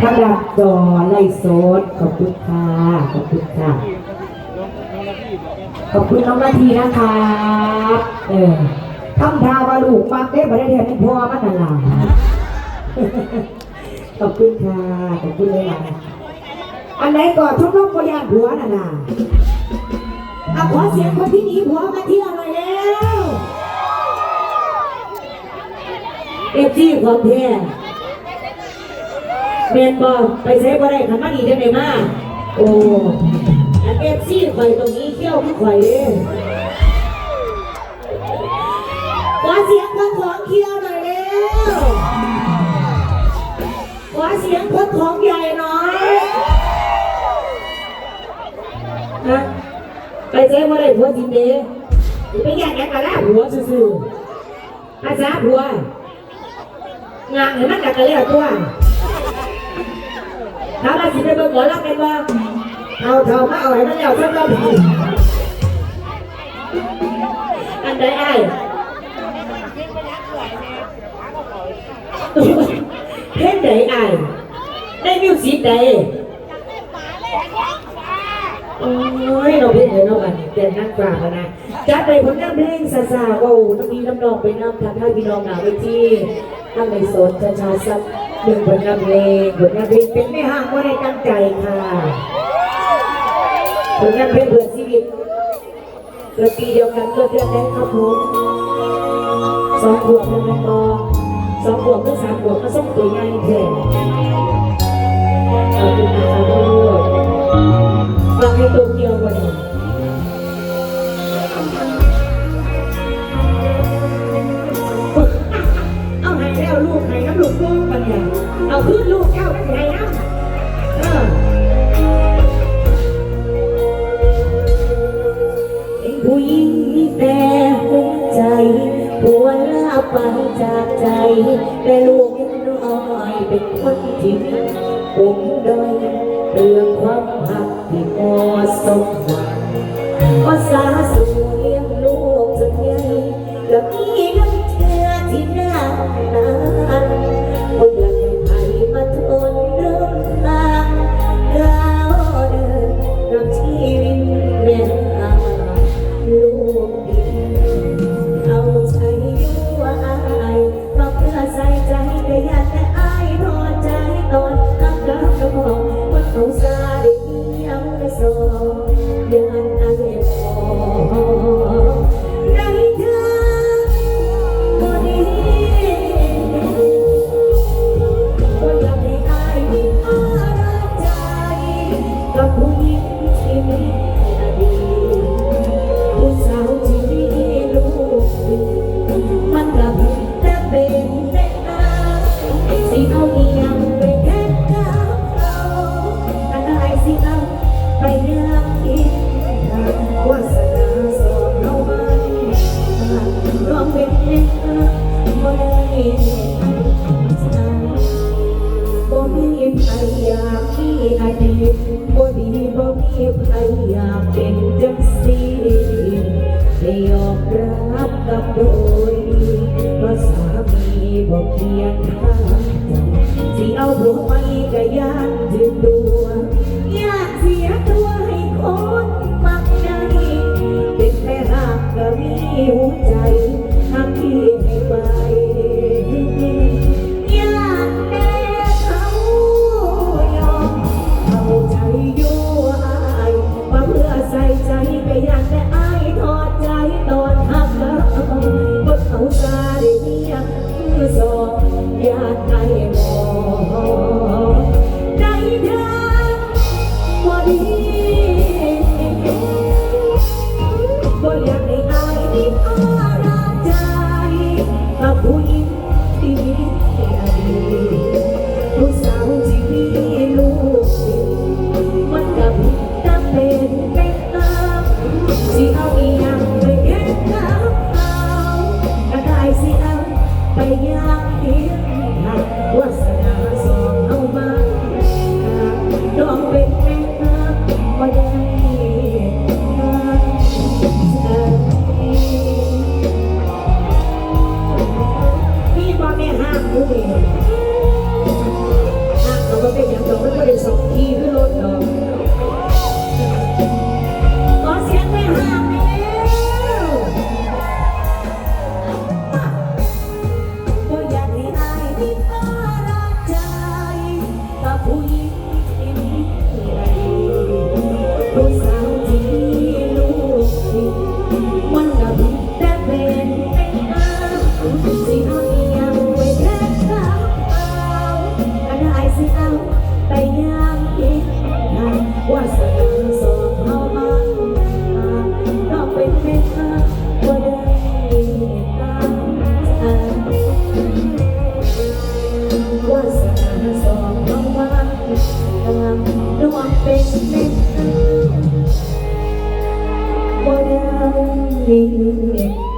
ทางดับจอไล่โซดขอบคุณค่ะ ขอบคุณค่ะ ขอบคุณน้องนาทีนะคะเออทำทาวาลูกมากได้บ่ได้เรียนให้พ่อมันนั่นล่ะขอบคุณค่ะ ขอบคุณเลยล่ะอันไหนก่อนทุกลูกก็ยานผัวน่ะน่ะเอาขอเสียงคนที่หนีผัวมาเที่ยวหน่อยแล้วเอฟซีของแท้ เมนบอไปใช้บ่ได้ขันมาดีจังไหนมาโอ้อันเอฟซีข่อยตรงนี้เที่ยวข่อยเด้ขอเสียงคนของเที่ยวหน่อยแล้วขอเสียงคนของใหญ่หน่อยฮะไปใช้บ่ได้ผัวจริงเด้ไปแย่งกันแล้วผัวซื่อๆอาจารย์ผัวงานเห็นมันกัดกันแล้วตัว ถ้ามาสิไปเบิ่งหมอลำเป็นว่าเอาเท่ามาเอาให้มันแล้วสักรอบอันใดไอ้เพลงใดไอ้ได้มิวสิกใดโอ้ยเราเพลงไหนเนาะบันี้แต่นักกราบอะนะจัดไปผลงานเพลงซาซาโอ้น้ำมีน้ำนองไปน้ำทางท่าพี่น้องหนาเวทีทั้งในโซนชาชาซับ หนึ่งผลงานเพลงผลงานเพลงเป็นไม่ห่างว่าได้ตั้งใจค่ะผลงานเพลงเพื่อชีวิตเกิดปีเดียวกันเกิดเดือนแรกครับผมสองขวบแล้วกันต่อสองขวบถึงสามขวบก็ส่งตัวใหญ่แท้ขอบคุณนะครับทุกคนฟังให้ตัวเดียวกัน จากใจแต่ลูกยังน้อยเป็นคนทิ้งผมด้อยเรื่องความหักที่เหมาะสมหวังภาษาสูเลี้ยงลูกจนใหญ่แล้ว มีบ่เคียงข้างสิเอาผัวไปก็ยานถึงตัวอยากเสียตัวให้คนมักใจเป็นแม่รักก็มีหัวใจทำที่ให้ไปอยากแต่เขายอมเอาใจยู่อายมาเพื่อใส่ใจก็อยากแต่อาย ไม่ได้สักทีขึ้นรถดอ ว่าสักครั้สองเรามันเราเป็นไม่ค่าว่าได้ตาว่าสักครสองเรามันเราเป็นไม่ค่าว่าได้